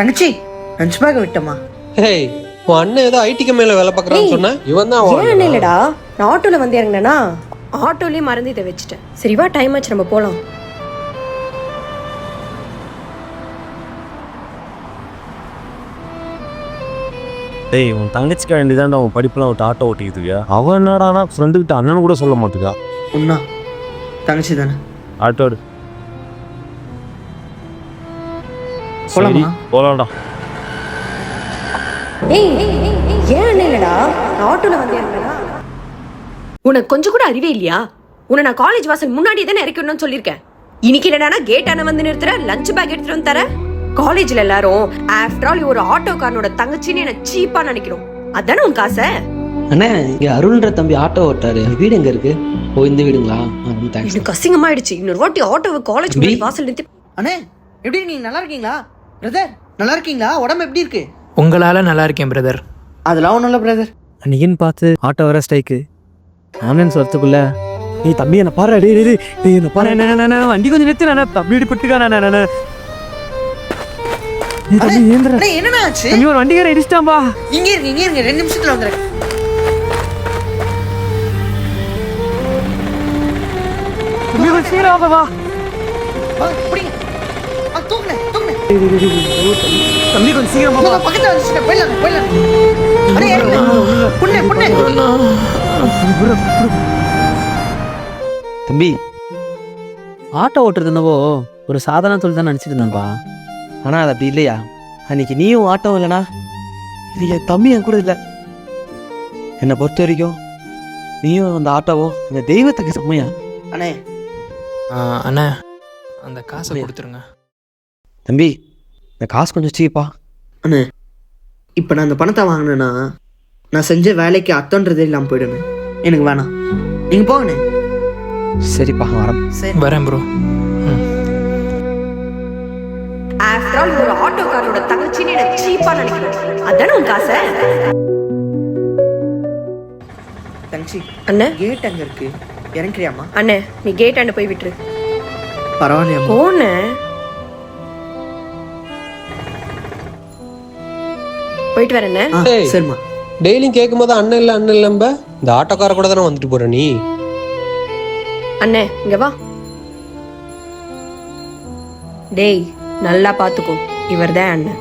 தங்கச்சி lunch back விட்டமா hey உன் அண்ணன் ஏதோ ஐடி கம்பெனில வேலை பார்க்கறான்னு சொன்னா இவன் தான் ஏன் அண்ணன் இல்லடா? நான் ஆட்டோல வந்து இறங்கினேனா? ஆட்டோலயே மறந்து இதை வச்சுட்டேன். சரி வா டைம் ஆச்சு நம்ம போலாம். டேய் உன் தங்கச்சிக்கு வேண்டியதான் அவன் படிப்புலாம் விட்டு ஆட்டோ ஓட்டிக்கிட்டு அவன் என்னடானா ஃப்ரெண்டுக்கிட்ட அண்ணன் கூட சொல்ல மாட்டேங்கா உண்ணா தங்கச்சி தானே? ஆட்டோ சரி, போலாம்டா. ஏய் ஏன் இல்லடா? ஆட்டோல வந்து இறங்கினேனா உனக்கு கொஞ்சம் கூட அறிவே இல்லையா? உன்னை நான் காலேஜ் வாசல் முன்னாடி தானே இறக்கணும்னு சொல்லியிருக்கேன். இன்னைக்கு என்னடா கேட் அண்ணன் வந்து நிறுத்துற லஞ்ச் பேக் எடுத்துட்டு வந்து தர காலேஜ்ல எல்லாரும் ஆஃப்டர் ஆல் ஒரு ஆட்டோக்காரனோட தங்கச்சின்னு என்ன சீப்பா நினைக்கிறோம். அதானே உன் காசை? அண்ணே இங்க அருள்ன்ற தம்பி ஆட்டோ ஓட்டாரு வீடு எங்க இருக்கு? ஓ இந்த வீடுங்களா? தேங்க்ஸ் எனக்கு அசிங்கமாயிடுச்சு. இன்னொரு வாட்டி ஆட்டோவை காலேஜ் முன்னாடி வாசல் நிறுத்தி அண்ணே எப்படி இருக்கீங்க நல்லா இருக்கீங்களா? பிரதர் நல்லா இருக்கீங்களா உடம்பு எப்படி இருக்கு? உங்களால் நல்லா இருக்கேன் பிரதர் அதெல்லாம் ஒன்றும் இல்லை பிரதர் அன்னைக்குன்னு பார்த்து ஆட்டோ வர ஸ்ட்ரைக்கு ஆன்லைன் வரத்துக்குள்ள நீ தம்பி என்ன பாரு டேய் டேய், டேய் என்ன பாரு. என்ன வண்டி கொஞ்சம் நிறுத்து நான் தம்பி இடிப்பட்டுக்கா நான் நான் தம்பி ஏந்திர. என்னண்ணா ஆச்சு? தம்பி ஒரு வண்டிக்காரன் இடிச்சிட்டான்பா இங்க இருங்க இங்க இருங்க ரெண்டு நிமிஷத்துல வந்துடுறேன். தம்பி கொஞ்சம் சீக்கிரம் வா, பிடிங்க. ஆ, தூக்குனே தூக்குனே தம்பி கொஞ்சம் சீக்கிரம் உங்க பக்கத்துல வந்துச்சுட்டேன் போயிடலாம் போயிடலாம் ஏறுங்க புண்ணே புண்ணே தம்பி ஆட்டோ ஓட்டுறது என்னவோ ஒரு சாதாரண தொழில் தான் நினச்சிட்டு இருந்தேன்ப்பா ஆனா அது அப்படி இல்லையா? அன்னைக்கு நீயும் ஆட்டோ இல்லைனா? இது என் தம்பி என் கூட இல்லை. என்னை பொறுத்த வரைக்கும் நீயும் அந்த ஆட்டோவோ அந்த தெய்வத்துக்கு செம்மையா? அண்ணே அண்ணா அந்த காசை கொடுத்துருங்க. தம்பி இந்த காசு கொஞ்சம் சீப்பா அண்ணே இப்போ நான் அந்த பணத்தை வாங்கினேன்னா நான் செஞ்ச வேலைக்கு அர்த்தன்றதே இல்லாமல் போயிடுவேன் எனக்கு வேணாம். நீங்க போங்கண்ணே. சரிப்பா வரேன் சரி. வரேன் ப்ரோ ஆஃப்டர் ஆல் ஒரு ஆட்டோக்காரனோட தங்கச்சின்னு என்ன சீப்பா நினைக்கிறேன் அதானே உன் காசை? தங்கச்சி அண்ணே. கேட் அங்க இருக்கு? இறங்குறியாமா அண்ணே நீ கேட் அண்ணன் போய் விட்டுரு. பரவாயில்லையாம்மா. போன போயிட்டு வரேண்ணே ஏய். சரிம்மா. டெய்லியும் கேட்கும்போது அண்ணன் இல்ல அண்ணன் இல்லம்ப இந்த ஆட்டோக்கார கூட தானே வந்துட்டு போற நீ? அண்ணே இங்க வா. டேய் நல்லா பாத்துக்கோ. இவர்தான் அண்ணன்.